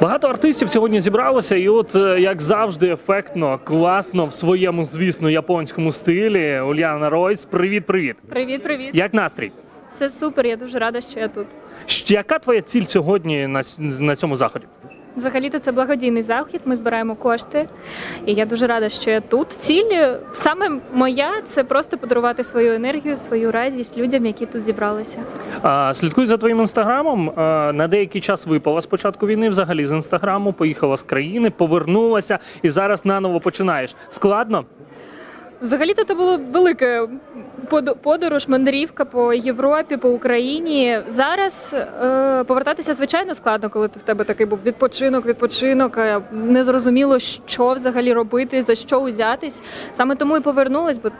Багато артистів сьогодні зібралося, і от е, як завжди, ефектно, класно в своєму, звісно, японському стилі. Уляна Ройс, привіт, привіт. Привіт, привіт. Як настрій? Все супер. Я дуже рада, що я тут. Яка твоя ціль сьогодні на, на цьому заході? Взагалі-то це благодійний захід. Ми збираємо кошти, і я дуже рада, що я тут. Ціль е, саме моя це просто подарувати свою енергію, свою радість людям, які тут зібралися. А, слідкуй за твоїм інстаграмом. А, на деякий час випала з початку війни, взагалі з інстаграму, поїхала з країни, повернулася і зараз наново починаєш. Складно? Взагалі-то це було велика под- подорож, мандрівка по Європі, по Україні. Зараз е, повертатися звичайно складно, коли в тебе такий був відпочинок, відпочинок. е, Незрозуміло, що взагалі робити, за що узятись. Саме тому і повернулась, бо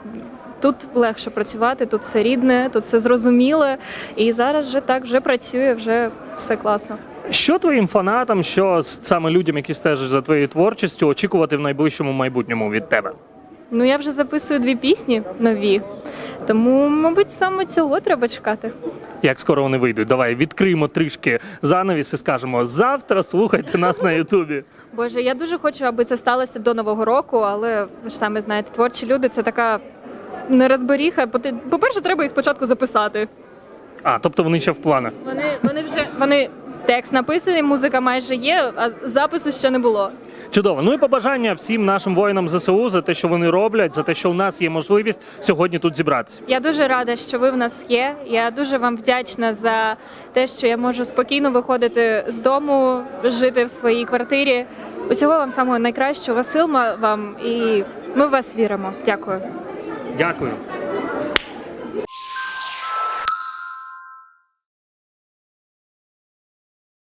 тут легше працювати, тут все рідне, тут все зрозуміле. І зараз вже так вже працює, вже все класно. Що твоїм фанатам, що саме людям, які стежать за твоєю творчістю, очікувати в найближчому майбутньому від тебе? Ну я вже записую дві пісні нові, тому, мабуть, саме цього треба чекати. Як скоро вони вийдуть? Давай відкриємо трішки занавіс і скажемо завтра слухайте нас на Ютубі. Боже, я дуже хочу, аби це сталося до нового року, але ви ж самі знаєте, творчі люди це така нерозберіха. Поти- По-перше, треба їх спочатку записати. А, тобто вони ще в планах. Вони, вони вже вони текст написаний, музика майже є, а запису ще не було. Чудово. Ну і побажання всім нашим воїнам ЗСУ за те, що вони роблять, за те, що у нас є можливість сьогодні тут зібратися. Я дуже рада, що ви в нас є. Я дуже вам вдячна за те, що я можу спокійно виходити з дому, жити в своїй квартирі. Усього вам самого найкращого, сил вам і ми в вас віримо. Дякую. Дякую.